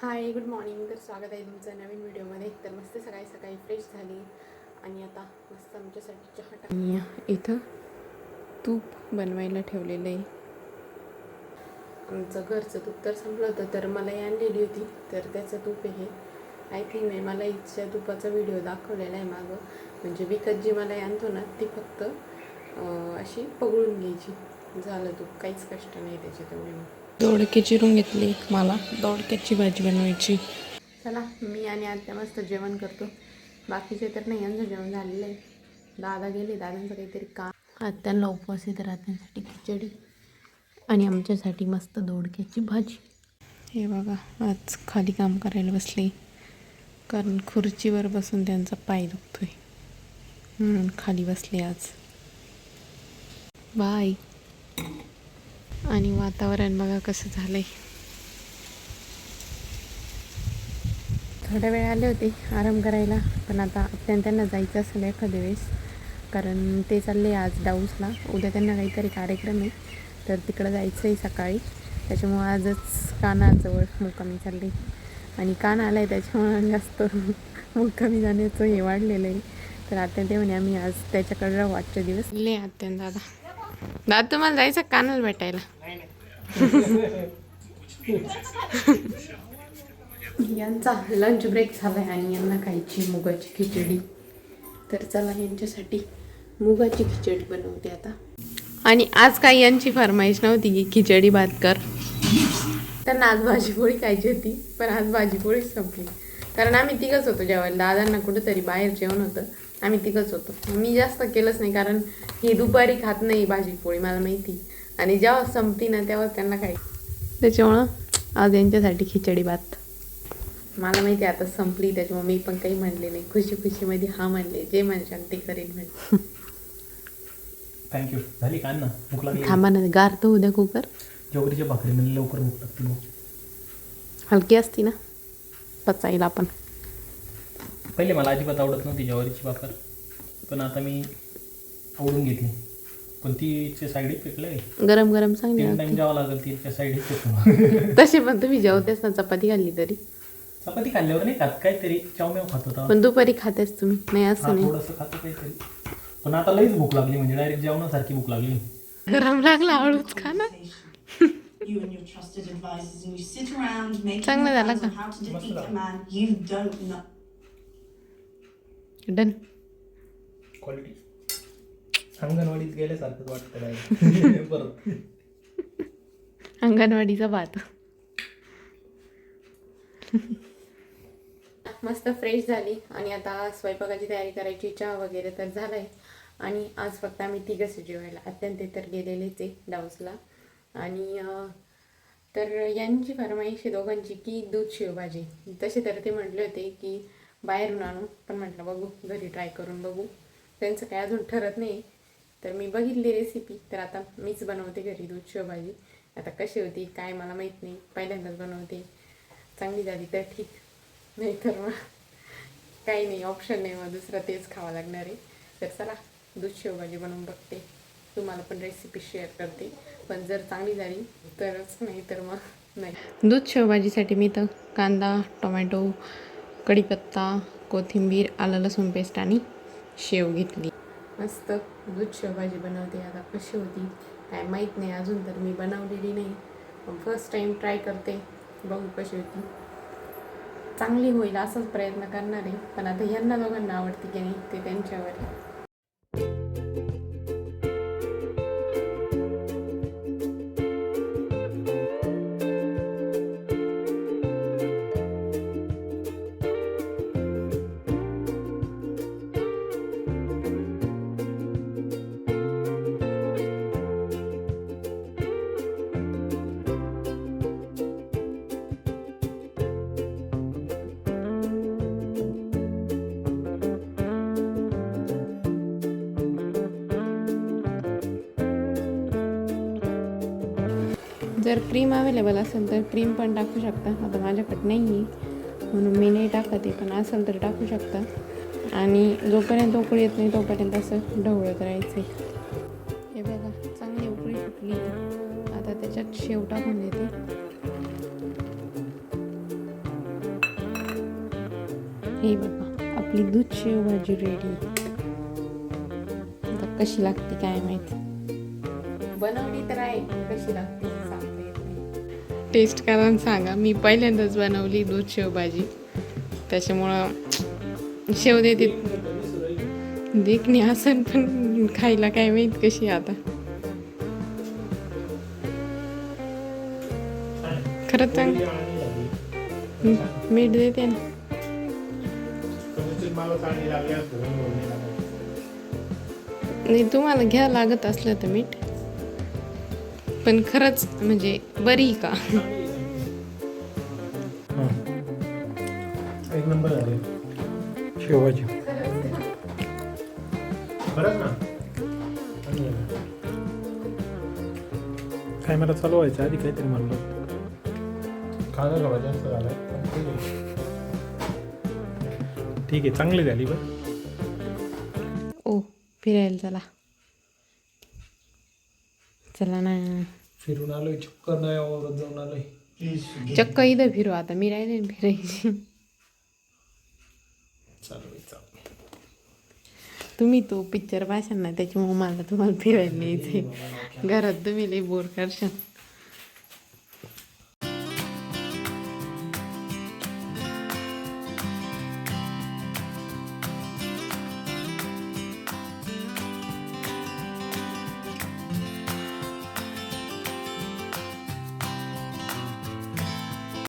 Hi good morning. तर स्वागत आहे तुमचं नवीन व्हिडिओमध्ये. तर मस्त सकाळी सकाळी फ्रेश झाली. आणि आता मस्त आमच्यासाठी चहा टाक आणि इथं तूप बनवायला ठेवलेलं आहे. आमचं घरचं तूप तर संपलं होतं तर मलाई आणलेली होती. तर त्याचं तूप आहे. आय थिंक नाही मला इथच्या तुपाचा व्हिडिओ दाखवलेला आहे मागं. म्हणजे विकत जी मलाई आणतो ना ती फक्त अशी पगळून घ्यायची. झालं तूप. काहीच कष्ट नाही त्याचे तेवढे दोडके चिरून घेतले मला. दोडक्याची भाजी बनवायची. चला मी आणि आत्या मस्त जेवण करतो. बाकीचे तर नाही यांचं जेवण झालेलं आहे. दादा गेले दादांचं काहीतरी का आत्यांना उपवास आहे तर आत्यांसाठी खिचडी आणि आमच्यासाठी मस्त दोडक्याची भाजी. हे बघा आज खाली काम करायला बसले. कारण खुर्चीवर बसून त्यांचा पाय दुखतोय. म्हणून खाली बसले आज. बाय. आणि वातावरण बघा कसं झालंय. थोड्या वेळ आले होते आराम करायला पण आता अत्यंत त्यांना जायचं असेल एखाद्या वेळेस कारण ते चालले आज डाऊसला. उद्या त्यांना काहीतरी कार्यक्रम आहे तर तिकडं जायचं आहे सकाळी. त्याच्यामुळं आजच कानाजवळ मुक्कामी चालली. आणि कान आला आहे त्याच्यामुळं जास्त मुक्कामी जाण्याचं हे वाढलेलं आहे. तर आत्या ते म्हणे आम्ही आज त्याच्याकडे राहू आजचे दिवस. ले अत्यंत दादा. दादा तुम्हाला जायचं कानाला भेटायला? यांचा लंच ब्रेक झाला आहे आणि यांना खायची मुगाची खिचडी. तर चला यांच्यासाठी मुगाची खिचडी बनवते आता. आणि आज काही यांची फरमाईश नव्हती की खिचडी भात कर. त्यांना आज भाजीपोळी खायची होती पण आज भाजीपोळीच संपली. कारण आम्ही तिघच होतो जेवायला. दादांना कुठंतरी बाहेर जेवण होतं. आम्ही तिघच होतो. मी जास्त केलंच नाही कारण ही दुपारी खात नाही भाजीपोळी मला माहिती. आणि जेव्हा संपती ना तेव्हा त्यांना खाय त्याच्यामुळं आज यांच्यासाठी खिचडी भात. मला माहिती आहे आता संपली. त्याच्यामुळे मी पण काही म्हणले नाही. खुशी खुशीमध्ये हा म्हणले. जे म्हणशाल ते करेन म्हणजे थँक्यू झाली का ना भूक लागली. थांबा ना गार तर उद्या कुकर. जेवढीच्या भाकरी म्हणजे लवकर भूक लागते मग. हलकी असती ना पचायला पण पहिले मला अजिबात आवडत नव्हती ज्वारीची भाकर पण आता मी आवडून घेतली पण तिचे साईड इफेक्ट लय गरम गरम चांगली तीन लागते. टाइम जेवावं लागेल तिच्या साईड इफेक्ट तसे पण तुम्ही जेवतेस ना चपाती खाल्ली तरी चपाती खाल्ल्यावर नाही खात काहीतरी चावमेव खात होता पण दुपारी खातेस तुम्ही नाही हा असं नाही थोडंसं खातो काहीतरी पण आता लईच भूक लागली म्हणजे डायरेक्ट जेवणासारखी भूक लागली गरम लागला हळूच खा ना you and your trusted advisors, and you sit around making चांगलं झालं plans का? on how to defeat झालं. a man you don't know. Done quality अंगणवाडीत गेल्यासारखंच वाटतं अंगणवाडीचा भात. मस्त फ्रेश झाली. आणि आता स्वयंपाकाची तयारी करायची चहा वगैरे तर झालाय. आणि आज फक्त आम्ही तिघंच जेवायला. अत्यंत तर गेलेलेच आहे डाऊसला. आणि तर यांची फरमाईश आहे दोघांची की दूध शेवभाजी. तसे तर ते म्हटले होते की बाहेरून आणू पण म्हटलं बघू घरी ट्राय करून बघू. त्यांचं काय अजून ठरत नाही. तर मी बघितली रेसिपी तर आता मीच बनवते घरी दूध शेवभाजी. आता कशी होती काय मला माहीत नाही. पहिल्यांदाच बनवते. चांगली झाली तर ठीक. नाही तर मग काही नाही ऑप्शन नाही मग दुसरं तेच खावं लागणार आहे. तर चला दूध शेवभाजी बनवून बघते. तुम्हाला पण रेसिपी शेअर करते. पण जर चांगली झाली तरच नाही तर मग नाही. दूध शेवभाजीसाठी मी तर कांदा टोमॅटो कढीपत्ता कोथिंबीर आलं लसूण पेस्ट आणि शेव घेतली. मस्त दूध शेवभाजी बनवते. आता कशी होती काय माहीत नाही. अजून तर मी बनवलेली नाही. फर्स्ट टाईम ट्राय करते. बघू कशी होती. चांगली होईल असाच प्रयत्न करणार. आहे पण आता ह्यांना दोघांना आवडते की नाही ते त्यांच्यावर. जर क्रीम अवेलेबल असेल तर क्रीम पण टाकू शकता. आता माझ्याकडे नाही आहे म्हणून मी नाही टाकत आहे. पण असेल तर टाकू शकता. आणि जोपर्यंत उकळी येत नाही तोपर्यंत असं ढवळत राहायचं हे बघा चांगली उकळी फुटली. आता त्याच्यात शेव टाकून देते. हे बघा आपली दूध शेव भाजी रेडी आता कशी लागते काय माहिती? बनवली तर आहे कशी लागते? टेस्ट करा सांगा. मी पहिल्यांदाच बनवली दूध शेवभाजी. त्याच्यामुळं शेव देते. देखणी असन पण खायला काय माहीत कशी आता. खरंच चांग मीठ देते ना. नाही तुम्हाला घ्या लागत असलं तर मीठ. पण खरंच म्हणजे बरी का? एक नंबर झाले शेवाची खरंच ना. कॅमेरा चालू व्हायचा आधी काहीतरी म्हणलं. खाणं जास्त झालं. ठीक आहे चांगली झाली बरं. ओ फिरायला चला. चला ना. फिरून आलोय चक्कर नाही आवरत जाऊन आलोय. चक्क इथं फिरू आता मी राहिले ना फिरायची तुम्ही तो पिक्चर पाहशाल ना त्याच्यामुळे मला तुम्हाला फिरायला न्यायचंय घरात तुम्ही लई बोर करशाल.